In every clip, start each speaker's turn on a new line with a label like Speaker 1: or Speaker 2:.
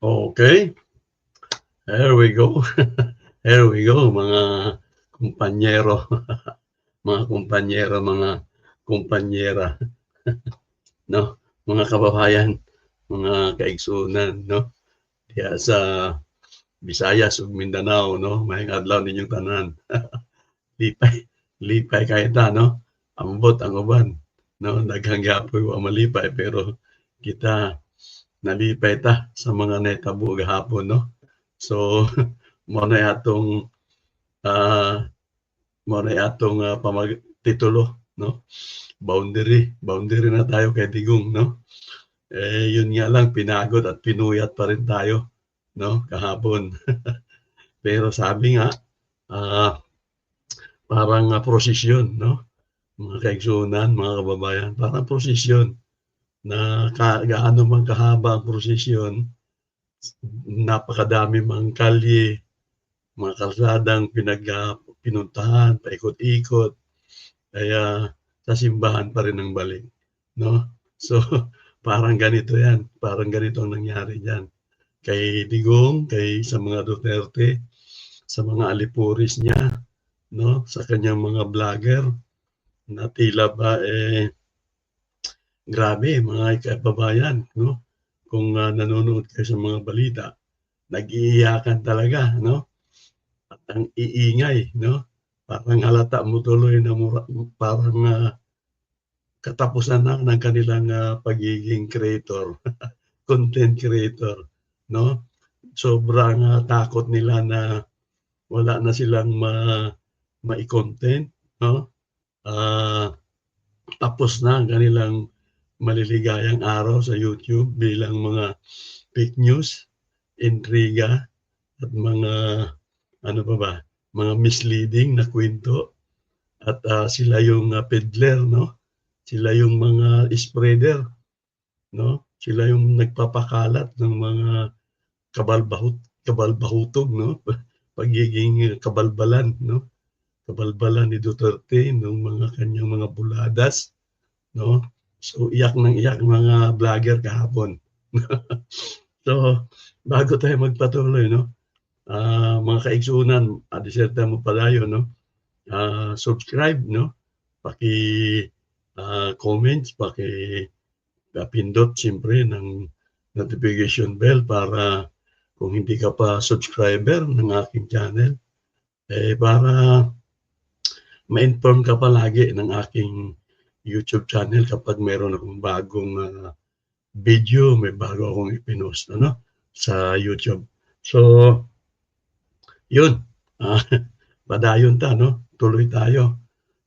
Speaker 1: Okay. There we go. There we go, mga kumpanyero. mga kumpanyero, mga kumpanyera. no? Mga kababayan, mga kaigsunan, no? Diya sa Visayas ug Mindanao, no? May adlaw ninyong tanan. lipay, lipay kay ta, no? Ambot ang uban, no? Daghang gyapoy wa malipay pero kita nalipay ta sa mga netabo gahapon no? So mo na atong uh, mo na atong uh, pamag titulo no? Boundary boundary na tayo kay Digong no? Eh yun nga lang pinagod at pinuyat pa rin tayo no? Kahapon. Pero sabi nga uh, parang uh, prosesyon no? Mga kaigsunan mga kababayan parang prosesyon na ka, gaano man kahaba ang prosesyon, napakadami mang kalye, mga kalsadang pinag, pinuntahan, paikot-ikot, kaya sa simbahan pa rin ang balik. No? So, parang ganito yan. Parang ganito ang nangyari dyan. Kay Digong, kay sa mga Duterte, sa mga alipuris niya, no? sa kanyang mga vlogger, na tila ba eh, grabe mga kababayan, no? Kung uh, nanonood kayo sa mga balita, nag-iiyakan talaga, no? At ang iingay, no? Parang halata mo tuloy na mura, parang uh, katapusan na ng kanilang uh, pagiging creator, content creator, no? Sobrang uh, takot nila na wala na silang ma ma-content, no? Uh, tapos na ang kanilang maliligayang araw sa YouTube bilang mga fake news, intriga, at mga ano pa ba, mga misleading na kwento. At uh, sila yung uh, peddler, no? Sila yung mga spreader, no? Sila yung nagpapakalat ng mga kabalbahut, kabalbahutog, no? Pagiging kabalbalan, no? Kabalbalan ni Duterte ng mga kanyang mga buladas, no? So, iyak ng iyak mga vlogger kahapon. so, bago tayo magpatuloy, no? Uh, mga kaigsunan, adiserta mo palayo, no? Uh, subscribe, no? Paki uh, comments, paki uh, pindot siyempre ng notification bell para kung hindi ka pa subscriber ng aking channel, eh para ma-inform ka palagi ng aking YouTube channel kapag meron akong bagong uh, video, may bago akong ipinost ano, sa YouTube. So, yun. Uh, padayon ta, no? Tuloy tayo.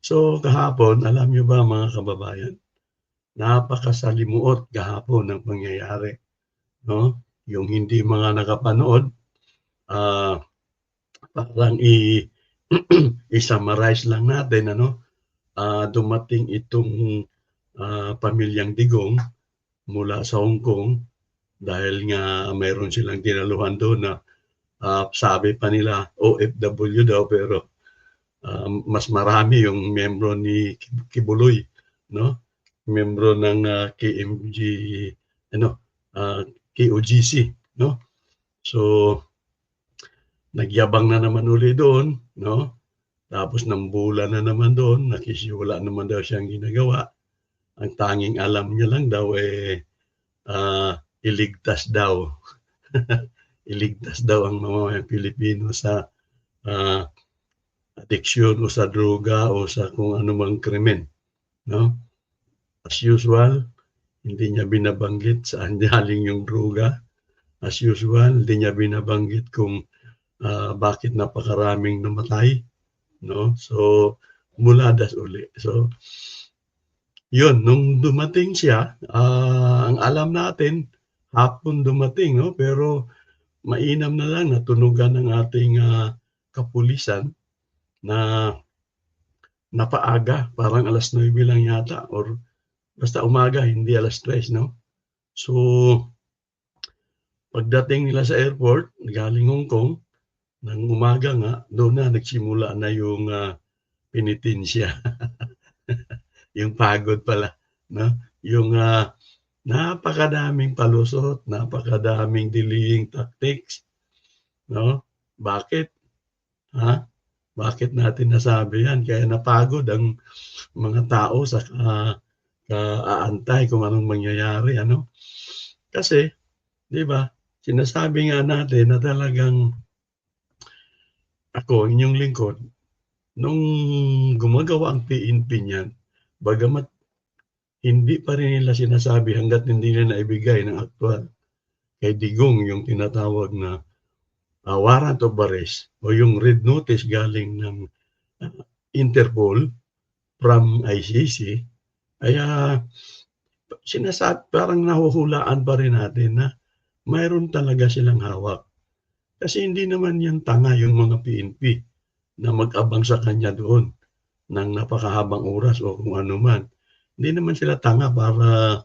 Speaker 1: So, kahapon, alam nyo ba mga kababayan, napakasalimuot kahapon ng pangyayari. No? Yung hindi mga nakapanood, uh, parang i- i-summarize lang natin, ano? Uh, dumating itong uh, pamilyang Digong mula sa Hong Kong dahil nga mayroon silang dinaluhan doon na uh, sabi pa nila OFW daw pero uh, mas marami yung membro ni Kibuloy no? Membro ng uh, KMG ano uh, KOGC no? So nagyabang na naman uli doon no tapos ng bulan na naman doon, nakisiwala naman daw siyang ginagawa. Ang tanging alam niya lang daw eh uh, iligtas daw. iligtas daw ang mga Pilipino sa uh, addiction o sa droga o sa kung anumang krimen. No? As usual, hindi niya binabanggit saan galing yung droga. As usual, hindi niya binabanggit kung uh, bakit napakaraming namatay no? So muladas uli. So yun, nung dumating siya, uh, ang alam natin, hapon dumating, no? Pero mainam na lang natunugan ng ating uh, kapulisan na napaaga, parang alas 9 lang yata or basta umaga, hindi alas 3, no? So, pagdating nila sa airport, galing Hong Kong, ng umaga nga, doon na nagsimula na yung uh, penitensya. yung pagod pala. No? Yung uh, Napakadaming palusot, napakadaming delaying tactics, 'no? Bakit? Ha? Bakit natin nasabi 'yan? Kaya napagod ang mga tao sa ka ka-aantay kung anong mangyayari ano? Kasi 'di ba, sinasabi nga natin na talagang ako, inyong lingkod, nung gumagawa ang PNP niyan, bagamat hindi pa rin nila sinasabi hangga't hindi nila naibigay ng aktuwal kay Digong yung tinatawag na, ah, warrant of arrest o yung red notice galing ng, ah, Interpol from ICC, kaya sinasa parang nahuhulaan pa rin natin na mayroon talaga silang hawak. Kasi hindi naman 'yan tanga yung mga PNP na mag-abang sa kanya doon ng napakahabang oras o kung ano man. Hindi naman sila tanga para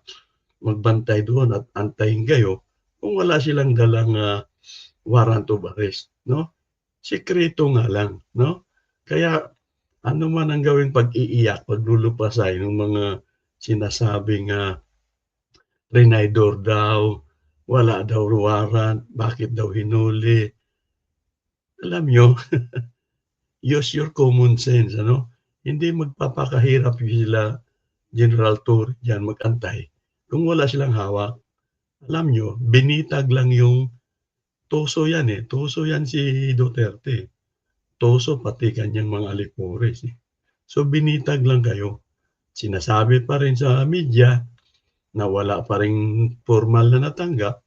Speaker 1: magbantay doon at antayin kayo kung wala silang dalang, ah, warrant of arrest, 'no? Sikreto nga lang, 'no? Kaya ano man ang gawing pag-iiyak, paglulupasay ng mga sinasabing, ah, Trinidor daw, wala daw warrant, bakit daw hinuli. Alam niyo, use your common sense ano? Hindi magpapakahirap sila General Torre diyan mag-antay kung wala silang hawak. Alam niyo, binitag lang yung tuso 'yan, eh, tuso 'yan si Duterte. Tuso pati kanyang mga alipores, eh. So binitag lang kayo. Sinasabi pa rin sa media na wala pa ring pormal na natanggap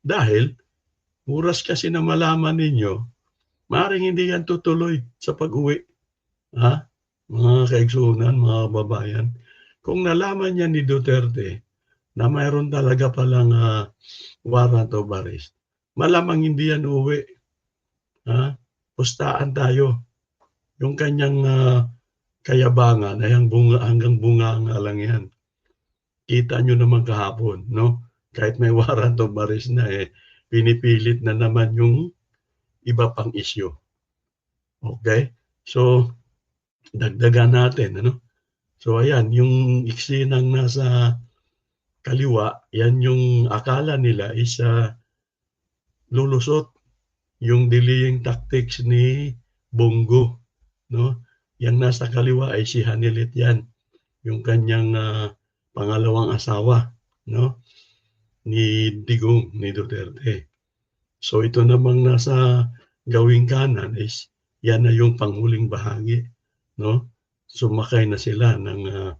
Speaker 1: dahil oras kasi na malaman ninyo, maaaring hindi 'yan tutuloy sa pag-uwi. Ha? Mga kaigsunan, mga kababayan. Kung nalaman niyan ni Duterte na mayroon talaga palang, ah, warrant of arrest, malamang hindi 'yan uuwi. Ha? Pustahan tayo. Yung kanyang, ah, kayabangan ay ang bunga hanggang bunganga lang 'yan. Kita niyo naman kahapon, 'no? Kahit may warrant of arrest na, eh, pinipilit na naman yung iba pang issue. Okey? So, dagdagan natin ano? So ayan, yung eksenang nasa kaliwa, 'yan yung akala nila is, ah, lulusot yung delaying tactics ni Bongo, 'no? Yang nasa kaliwa ay si Hanilet 'yan, yung kanyang, ah, pangalawang asawa, 'no? Ni Digong, ni Duterte. So ito namang nasa gawing kanan is 'yan na yung panghuling bahagi, 'no? Sumakay na sila ng, ah,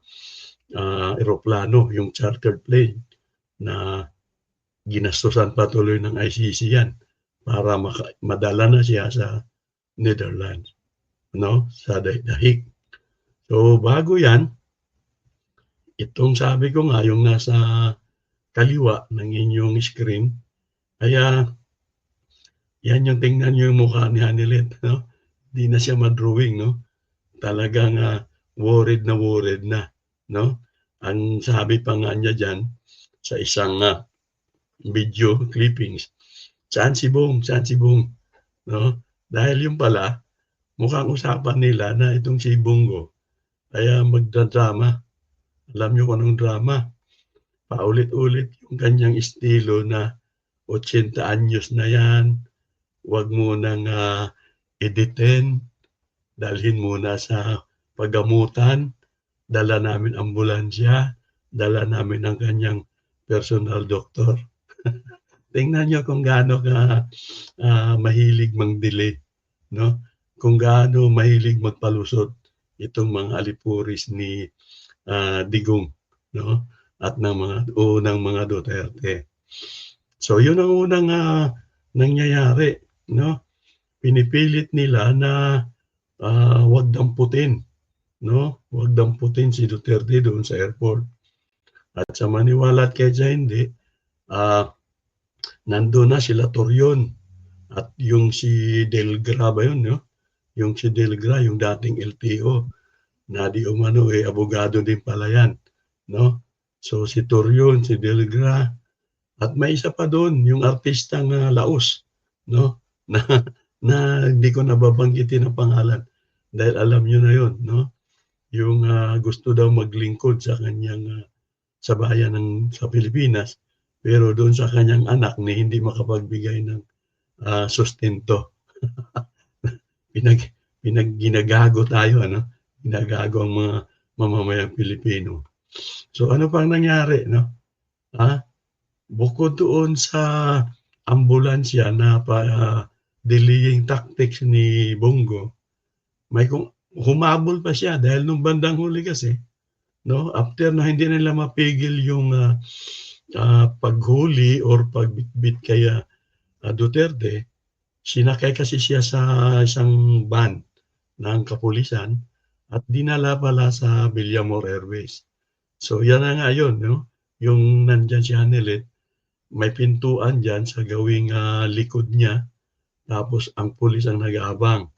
Speaker 1: ah, eroplano, yung chartered plane na ginastusan patuloy ng ICC 'yan para madala na siya sa Netherlands, 'no? Sa Dahig. So bago 'yan itong sabi ko nga, yung nasa kaliwa ng inyong screen, kaya 'yan yung tingnan niyo yung mukha ni Hanilet, 'no? Di na siya ma-drawing, 'no? Talagang, ah, worried na worried na, 'no? Ang sabi pa nga niya diyan sa isang, ah, video clippings, "Saan si Bong, saan si Bong?" 'No? Dahil yun pala, mukhang usapan nila na itong si Bongo kaya magda-drama. Alam niyo kung anong drama? Paulit-ulit yung kanyang estilo na 80 anyos na 'yan, 'wag munang, ah, editin, dalhin muna sa paggamutan, dala namin ambulansya, dala namin ang kanyang personal doktor. Tingnan niyo kung gaano ka, ah, mahilig mang-delay, 'no? Kung gaano mahilig magpalusot itong mga alipuris ni, ah, Digong, 'no? At ng mga unang mga Duterte. So yun ang unang, ah, nangyayari, 'no? Pinipilit nila na, ah, 'wag damputin, 'no? 'Wag damputin si Duterte doon sa airport. At sa maniwala at kaya hindi, ah, nandun na sila Torion at yung si Delgra ba yun, 'no? Yung si Delgra, yung dating LTO na di umano, eh, abogado din pala 'yan, 'no? So si Torion, si Delgra at may isa pa dun, yung artistang, ah, Laos, 'no? Na na hindi ko na babanggitin ang pangalan dahil alam niyo na yun, 'no? Yung, ah, gusto daw maglingkod sa kanyang, ah, sa bayan ng sa Pilipinas, pero doon sa kanyang anak ni hindi makapagbigay ng uh, sustento. Pinag pinag ginagago tayo ano, ginagago ang mga mamamayang Pilipino. So ano pang nangyari no? Ha? Bukod doon sa ambulansya na pa uh, delaying tactics ni Bongo, may kung humabol pa siya dahil nung bandang huli kasi no after na hindi nila mapigil yung uh, uh, paghuli or pagbitbit kay uh, Duterte sinakay kasi siya sa isang van ng kapulisan at dinala pala sa Villamor Airways. So yan na nga yun, no? yung nandyan si Hanelet, may pintuan dyan sa gawing uh, likod niya, tapos ang pulis ang nag-aabang.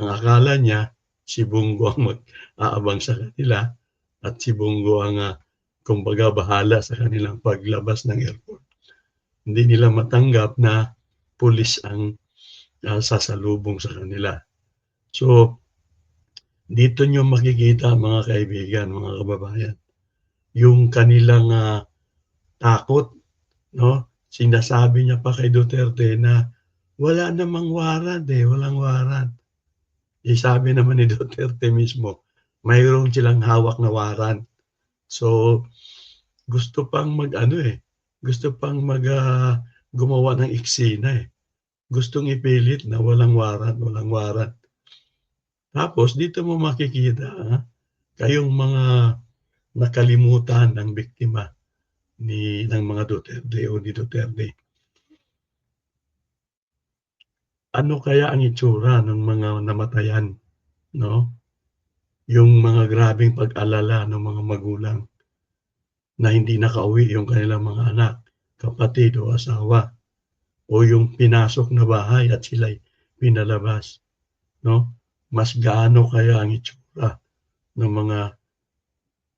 Speaker 1: Ang akala niya, si Bungo ang mag-aabang sa kanila, at si Bongo ang uh, kumbaga bahala sa kanilang paglabas ng airport. Hindi nila matanggap na pulis ang uh, sasalubong sa kanila. So, dito nyo makikita mga kaibigan, mga kababayan, yung kanilang uh, takot, no? Sinasabi niya pa kay Duterte na wala namang warrant eh, walang warrant. Isabi naman ni Duterte mismo, mayroong silang hawak na waran. So, gusto pang mag ano eh, gusto pang mag uh, gumawa ng eksena eh. Gustong ipilit na walang waran, walang waran. Tapos dito mo makikita ha, kayong mga nakalimutan ng biktima ni ng mga Duterte o ni Duterte. Ano kaya ang itsura ng mga namatayan, no? yung mga grabing pag-alala ng mga magulang na hindi nakauwi yung kanilang mga anak, kapatid o asawa o yung pinasok na bahay at sila'y pinalabas. No? Mas gaano kaya ang itsura ng mga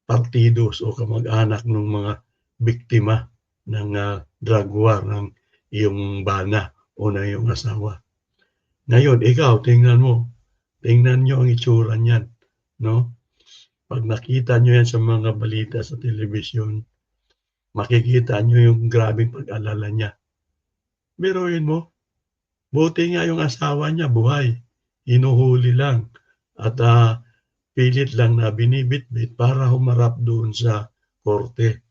Speaker 1: partidos o kamag-anak ng mga biktima ng uh, drug war ng iyong bana o na iyong asawa. Ngayon, ikaw, tingnan mo. Tingnan nyo ang itsura niyan no? Pag nakita nyo yan sa mga balita sa telebisyon, makikita nyo yung grabing pag-alala niya. Biruin mo, buti nga yung asawa niya buhay, inuhuli lang at uh, pilit lang na binibitbit para humarap doon sa korte.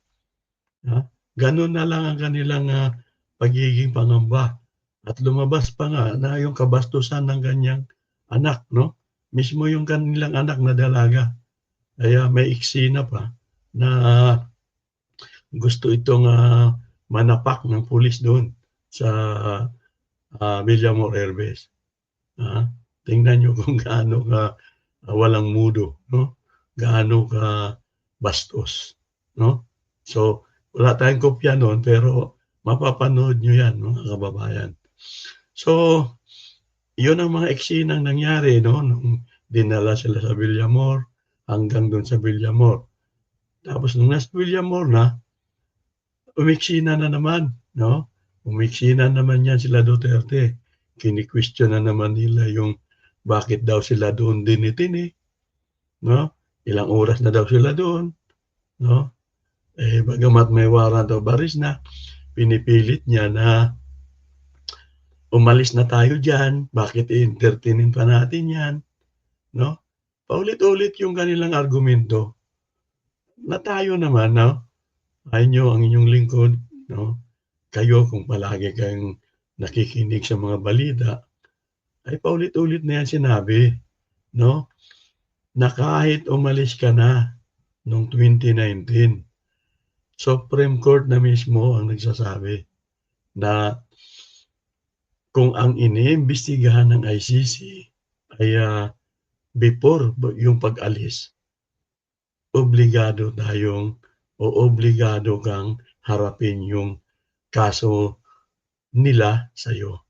Speaker 1: Ha? Ganun na lang ang kanilang uh, pagiging pangamba. At lumabas pa nga na yung kabastusan ng ganyang anak, no? mismo yung kanilang anak na dalaga. Kaya may eksena pa na gusto itong uh, manapak ng pulis doon sa uh, Villamor Airbase. Uh, tingnan nyo kung gaano ka uh, walang mudo, no? gaano ka bastos. No? So, wala tayong kopya noon pero mapapanood nyo yan mga kababayan. So, yun ang mga eksinang nangyari no nung dinala sila sa Villamor hanggang doon sa Villamor. Tapos nung nasa Villamor na, umiksina na naman, no? Umiksina naman yan sila Duterte. Kini-question na naman nila yung bakit daw sila doon dinitini, no? Ilang oras na daw sila doon, no? Eh, bagamat may warrant o baris na, pinipilit niya na umalis na tayo dyan, bakit i-entertainin pa natin yan, no? Paulit-ulit yung kanilang argumento na tayo naman, no? Ay nyo ang inyong lingkod, no? Kayo kung palagi kayong nakikinig sa mga balita, ay paulit-ulit na yan sinabi, no? Na kahit umalis ka na noong 2019, Supreme Court na mismo ang nagsasabi na kung ang iniimbestigahan ng ICC ay uh, before yung pag-alis, obligado tayong o obligado kang harapin yung kaso nila sa iyo.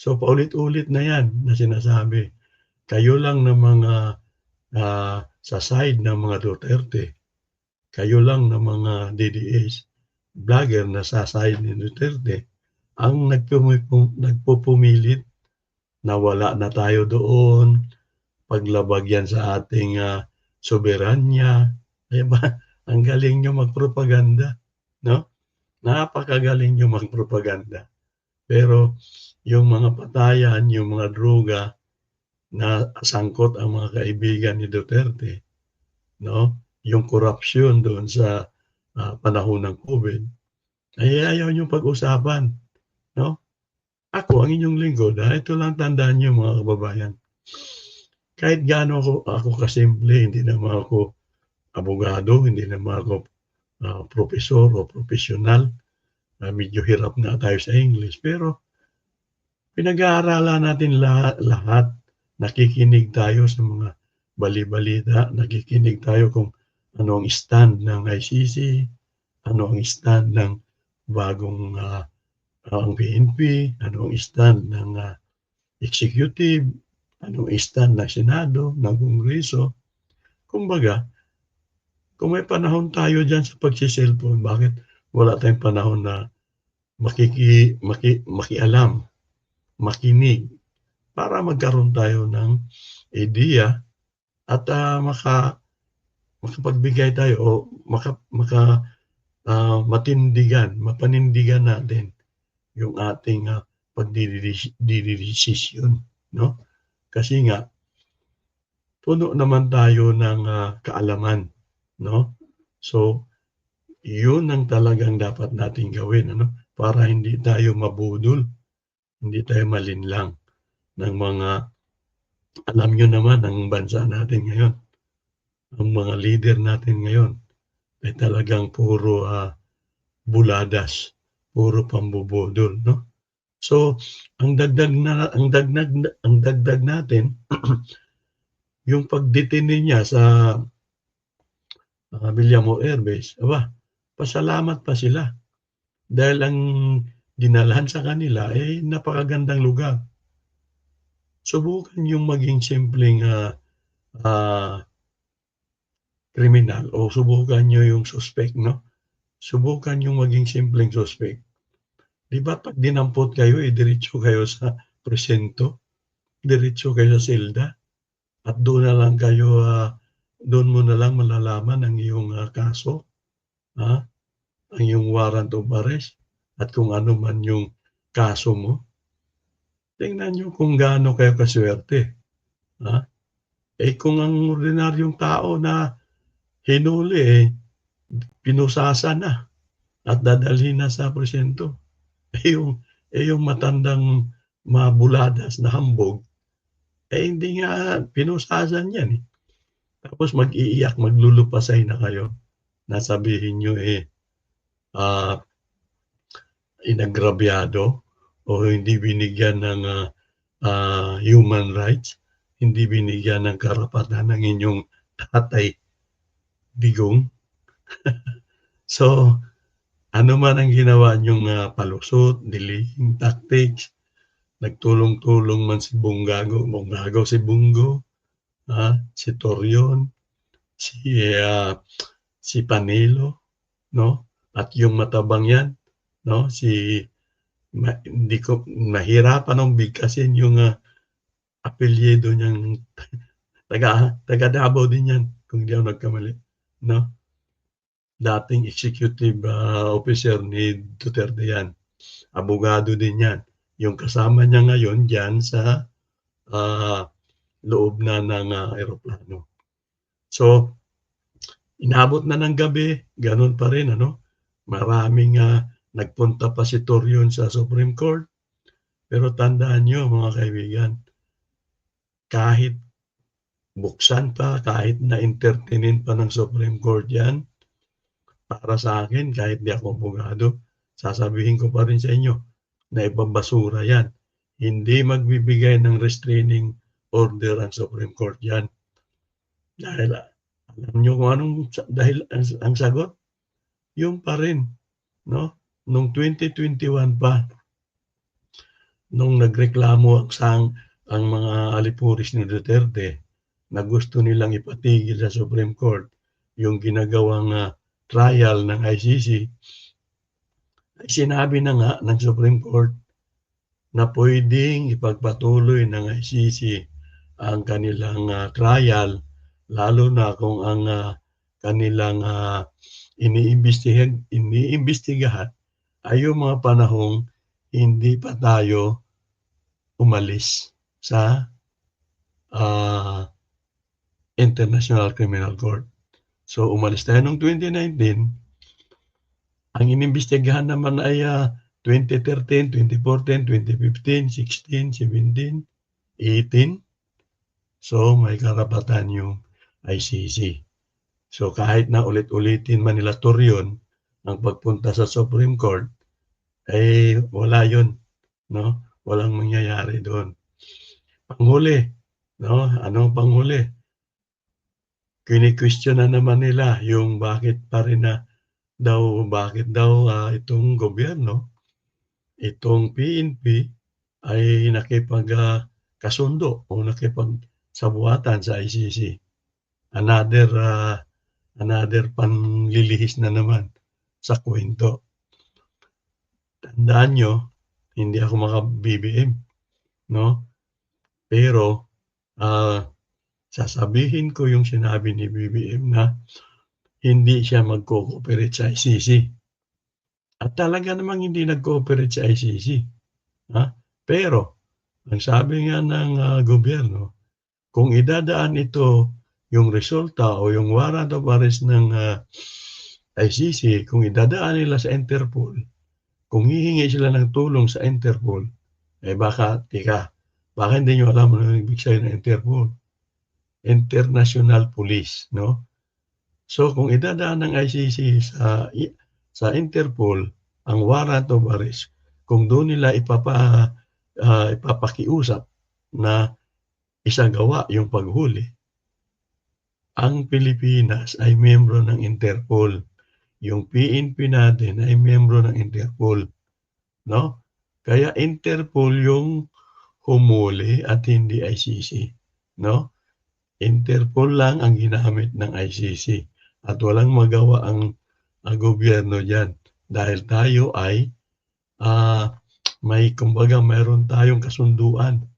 Speaker 1: So paulit-ulit na yan na sinasabi. Kayo lang ng mga uh, sa side ng mga Duterte, kayo lang ng mga DDS, vlogger na sa side ni Duterte, ang nagpupumilit na wala na tayo doon, paglabag yan sa ating uh, soberanya. Diba? ang galing niyo magpropaganda, 'no? Napakagaling niyo magpropaganda. Pero yung mga patayan, yung mga droga na sangkot ang mga kaibigan ni Duterte, 'no? Yung korapsyon doon sa, ah, panahon ng COVID, ay ayaw niyong pag-usapan, 'no? Ako ang inyong lingkod, ah, ito lang tandaan niyo mga kababayan. Kahit gaano ako ako kasimple, hindi naman ako abogado, hindi naman ako, ah, propesor o propesyonal, ah, medyo hirap nga tayo sa English, pero pinag-aaralan natin lahat lahat. Nakikinig tayo sa mga bali-balita, nakikinig tayo kung ano ang stand ng ICC, ano ang stand ng bagong, ah, ang PNP, ano ang stand ng, ah, executive, ano ang stand ng Senado, ng Kongreso. Kumbaga, kung may panahon tayo diyan sa pagse-cellphone, bakit wala tayong panahon na makiki maki makialam, makinig, para magkaroon tayo ng ideya at, ah, maka makapagbigay tayo o maka maka ah, matindigan, mapanindigan natin yung ating, ah, pagdedesi dedesisyon, 'no? Kasi nga puno naman tayo ng, ah, kaalaman, 'no? So, yun ang talagang dapat nating gawin ano, para hindi tayo mabudol, hindi tayo malinlang ng mga alam niyo naman ang bansa natin ngayon, ang mga leader natin ngayon ay talagang puro, ah, buladas, puro pambubudol, 'no? So, ang dagdag na ang dagdag ang dagdag natin yung pagdetene niya sa ah, Villamo Air Base, aba, pasalamat pa sila. Dahil ang dinalhan sa kanila, eh, napakagandang lugar. Subukan niyong maging simpleng, ah, ah, kriminal o subukan niyo yung suspect, 'no? Subukan niyong maging simpleng suspect. 'Di ba 'pag dinampot kayo, eh, diretso kayo sa presinto, diretso kayo sa selda at doon na lang kayo, ah, doon mo na lang malalaman ang iyong, ah, kaso, ah, ang iyong warrant of arrest at kung ano man yung kaso mo. Tingnan niyo kung gaano kayo kasuwerte, ah. Eh, kung ang ordinaryong tao na hinuli, eh, pinusasa na at dadalhin na sa presinto, eh, yung eh, yung matandang mabuladas na hambog, eh, hindi nga pinusasan yan, eh. Tapos mag-iiyak, maglulupasay na kayo na sabihin niyo, eh, ah, inagrabyado o hindi binigyan ng, ah, ah, human rights, hindi binigyan ng karapatan ng inyong tatay Digong. So, ano man ang ginawa niyong, ah, palusot, delaying tactics, nagtulong-tulong man si Bonggago Bonggago si Bongo, ah, si Torion, si, ah, si Panelo, 'no? At yung matabang yan, 'no, si ma hindi ko mahirapan akong bigkasin yung, ah, apelyido niyang taga taga Davao din yan kung di ako nagkamali, 'no? Dating executive, ah, officer ni Duterte yan, abogado din yan. Yung kasama niya ngayon diyan sa, ah, loob na ng, ah, eroplano. So, inabot na ng gabi, gano'n pa rin ano, maraming, ah, nagpunta pa si Torion sa Supreme Court. Pero tandaan niyo mga kaibigan, kahit buksan pa, kahit na entertainin pa ng Supreme Court yan, para sa akin kahit di ako abogado, sasabihin ko pa rin sa inyo na ibang basura yan. Hindi magbibigay ng restraining order ang Supreme Court yan. Dahil alam niyo kung anong dahil ang, ang sagot? Yung pa rin, no? Nung 2021 pa, nung nagreklamo ang sang ang mga alipuris ni Duterte na gusto nilang ipatigil sa Supreme Court yung ginagawang uh, trial ng ICC, sinabi na nga ng Supreme Court na pwedeng ipagpatuloy ng ICC ang kanilang uh, trial lalo na kung ang uh, kanilang, ah, iniimbestihan iniimbestigahan ay yung mga panahong hindi pa tayo umalis sa, ah, International Criminal Court. So, umalis tayo nung 2019. Ang inimbestigahan naman ay, ah, 2013, 2014, 2015, 16, 17, 18. So, may karapatan yung ICC. So, kahit na ulit-ulitin man nila Torreon ang pagpunta sa Supreme Court, eh, wala yun, 'no? Walang mangyayari doon. Panghuli, 'no, anong panghuli? Kini-question na naman nila yung bakit pa rin na daw bakit daw, ah, itong gobyerno, itong PNP ay nakipag, ah, kasundo o nakipagsabuatan sa ICC. Another, ah, another panlilihis na naman sa kuwento. Tandaan niyo, hindi ako maka-BBM, 'no? Pero, ah, sasabihin ko yung sinabi ni BBM na hindi siya magko-cooperate sa ICC. At talaga namang hindi nag-cooperate sa ICC, ha? Pero ang sabi nga ng, ah, gobyerno, kung idadaan ito yung resulta o yung warrant of arrest ng, ah, ICC, kung idadaan nila sa Interpol, kung hihingi sila ng tulong sa Interpol, eh, baka teka, baka hindi niyo alam ano ibig sabihin ng Interpol. International Police, 'no? So, kung idadaan ng ICC sa sa Interpol ang warrant of arrest, kung doon nila ipapa ah, ipapakiusap na isagawa yung paghuli, ang Pilipinas ay miyembro ng Interpol. Yung PNP natin ay miyembro ng Interpol, 'no? Kaya Interpol yung humuli at hindi ICC, 'no? Interpol lang ang ginamit ng ICC at walang magawa ang, ang gobyerno diyan dahil tayo ay, ah, may kumbaga mayroon tayong kasunduan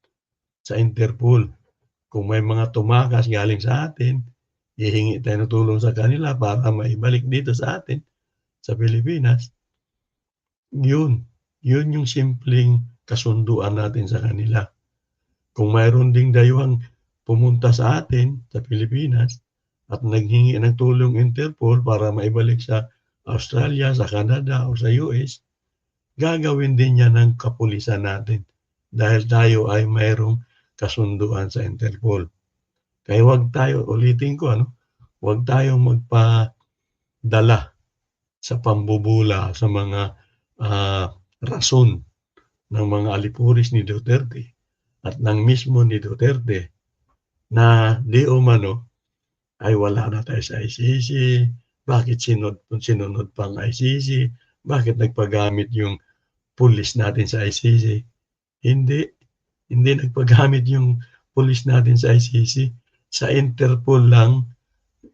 Speaker 1: sa Interpol. Kung may mga tumakas galing sa atin, hihingi tayo ng tulong sa kanila para maibalik dito sa atin, sa Pilipinas. Yun, yun yung simpleng kasunduan natin sa kanila. Kung mayroon ding dayuhang pumunta sa atin, sa Pilipinas, at naghingi ng tulong Interpol para maibalik sa Australia, sa Canada, o sa US, gagawin din yan ng kapulisan natin dahil tayo ay mayroong kasunduan sa Interpol. Kaya wag tayo, ulitin ko ano, wag tayong magpadala sa pambubula sa mga, ah, rason ng mga alipuris ni Duterte at ng mismo ni Duterte na di umano ay wala na tayo sa ICC, bakit sinod sinunod pa ang ICC, bakit nagpagamit yung pulis natin sa ICC. Hindi, hindi nagpagamit yung pulis natin sa ICC. Sa Interpol lang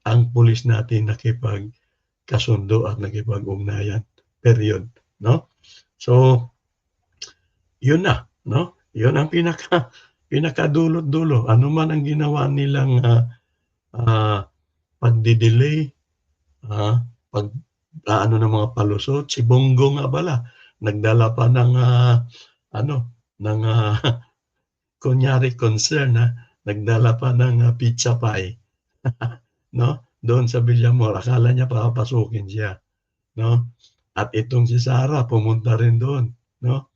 Speaker 1: ang pulis natin nakipagkasundo at nakipag-ugnayan. Period. No? So, yun na. No? Yun ang pinaka pinakadulot-dulo. Ano man ang ginawa nilang uh, uh, pagdidelay, uh, pag uh, ano ng mga palusot, si Bongo nga pala, nagdala pa ng uh, ano, ng uh, kunyari concern na nagdala pa ng uh, pizza pie. no? Doon sa Villamor, akala niya papasukin siya, no? At itong si Sara pumunta rin doon, no?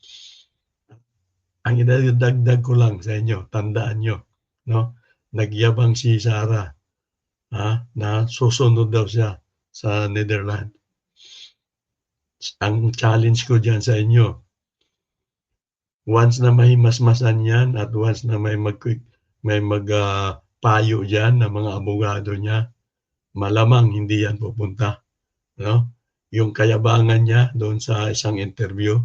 Speaker 1: Ang idadagdag ko lang sa inyo, tandaan nyo, no? Nagyabang si Sara ha, na susunod daw siya sa Netherlands. Ang challenge ko diyan sa inyo, once na may masmasan yan at once na may mag may mag uh, diyan ng mga abogado niya, malamang hindi yan pupunta, no? Yung kayabangan niya doon sa isang interview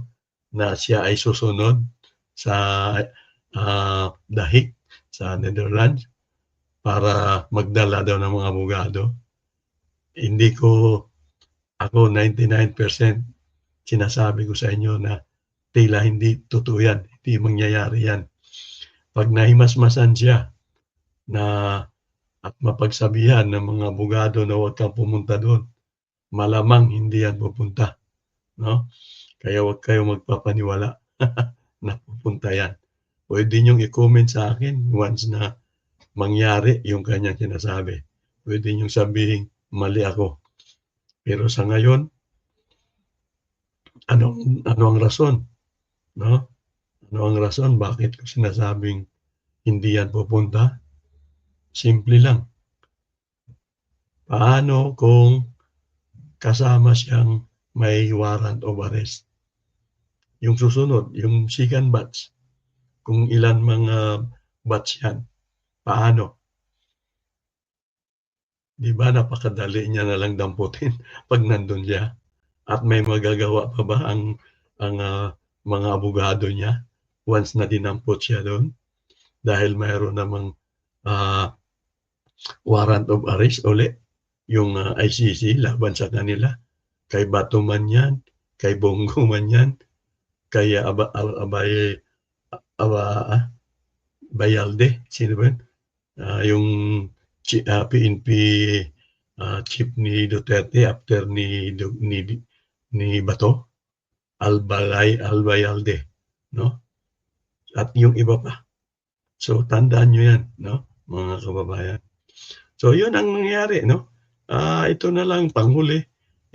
Speaker 1: na siya ay susunod sa uh, dahig sa Netherlands para magdala daw ng mga abogado. Hindi ko ako 99% sinasabi ko sa inyo na tila hindi totoo yan, hindi mangyayari yan. Pag nahimasmasan siya na at mapagsabihan ng mga abogado na huwag kang pumunta doon, malamang hindi yan pupunta, 'no? Kaya huwag kayong magpapaniwala na pupunta yan. Puwede niyong i-comment sa akin once na mangyari yung kanyang sinasabi. Puwede niyong sabihing mali ako. Pero sa ngayon anong ano ang rason, 'no? Ano ang rason bakit ko sinasabing hindi yan pupunta? Simple lang. Paano kung kasama siyang may warrant of arrest? Yung susunod, yung second batch, kung ilan mga batch yan, paano? 'Di ba napakadali niya na lang damputin 'pag nandun siya at may magagawa pa ba ang ang, ah, mga abogado niya once na dinampot siya dun? Dahil mayroon namang, ah, warrant of arrest uli yung, ah, ICC laban sa kanila. Kay Bato man yan, kay Bongo man yan, kay Aba Abay Aba ah, Bayalde, sino ba yun? Ah, yung ah, PNP, ah, chief ni Duterte after ni ni ni Bato, Albalay Albayalde, 'no? At yung iba pa. So, tandaan niyo yan, 'no, mga kababayan. So, yun ang nangyari, 'no? Ah, ito na lang panghuli,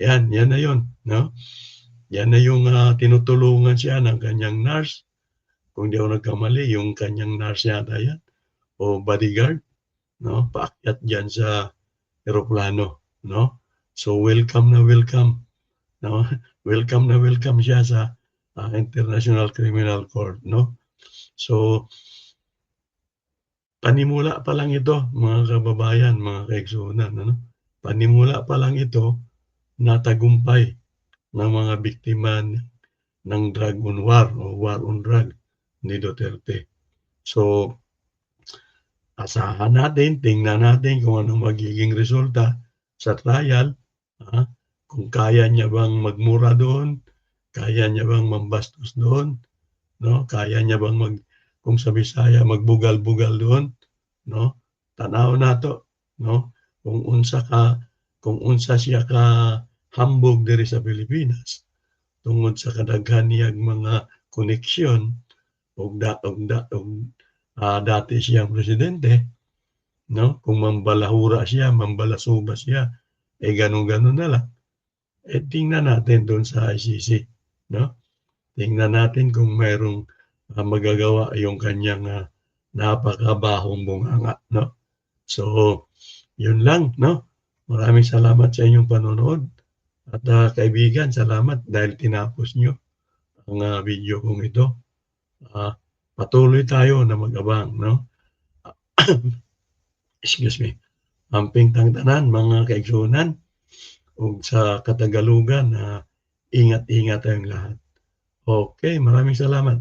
Speaker 1: yan, yan na yun, 'no? Yan na yung, ah, tinutulungan siya ng kanyang nurse. Kung di ako nagkamali yung kanyang nurse yata yan o bodyguard, 'no, paakyat diyan sa eroplano, 'no? So, welcome na welcome, 'no? Welcome na welcome siya sa, ah, International Criminal Court, 'no? So panimula pa lang ito mga kababayan, mga kaigsunan, ano? Panimula pa lang ito na tagumpay ng mga biktima ng drug on war o war on drug ni Duterte. So, asahan natin, tingnan natin kung anong magiging resulta sa trial, ah, kung kaya niya bang magmura doon, kaya niya bang mambastos doon, 'no? Kaya niya bang mag kung sa Bisaya magbugal-bugal doon, 'no? Tanaw nato, 'no? Kung unsa ka kung unsa siya ka hambog diri sa Pilipinas tungod sa kadaghan niyang mga koneksyon og da og da og, ah, dati siyang presidente, 'no? Kung mambalahura siya, mambalasuba siya, eh, ganon-ganon na lang. Eh, tingnan natin doon sa ICC, 'no? Tingnan natin kung merong, ah, magagawa yung kanyang, ah, napakabahong bunganga, 'no? So, yun lang, 'no? Maraming salamat sa inyong panonood at, ah, kaibigan salamat dahil tinapos niyo ang, ah, video kong ito. Ah, patuloy tayo na mag-abang, 'no? Excuse me. Amping tanan mga kaigsunan ug sa Katagalugan, ah, ingat-ingat tayong lahat. Okay, maraming salamat.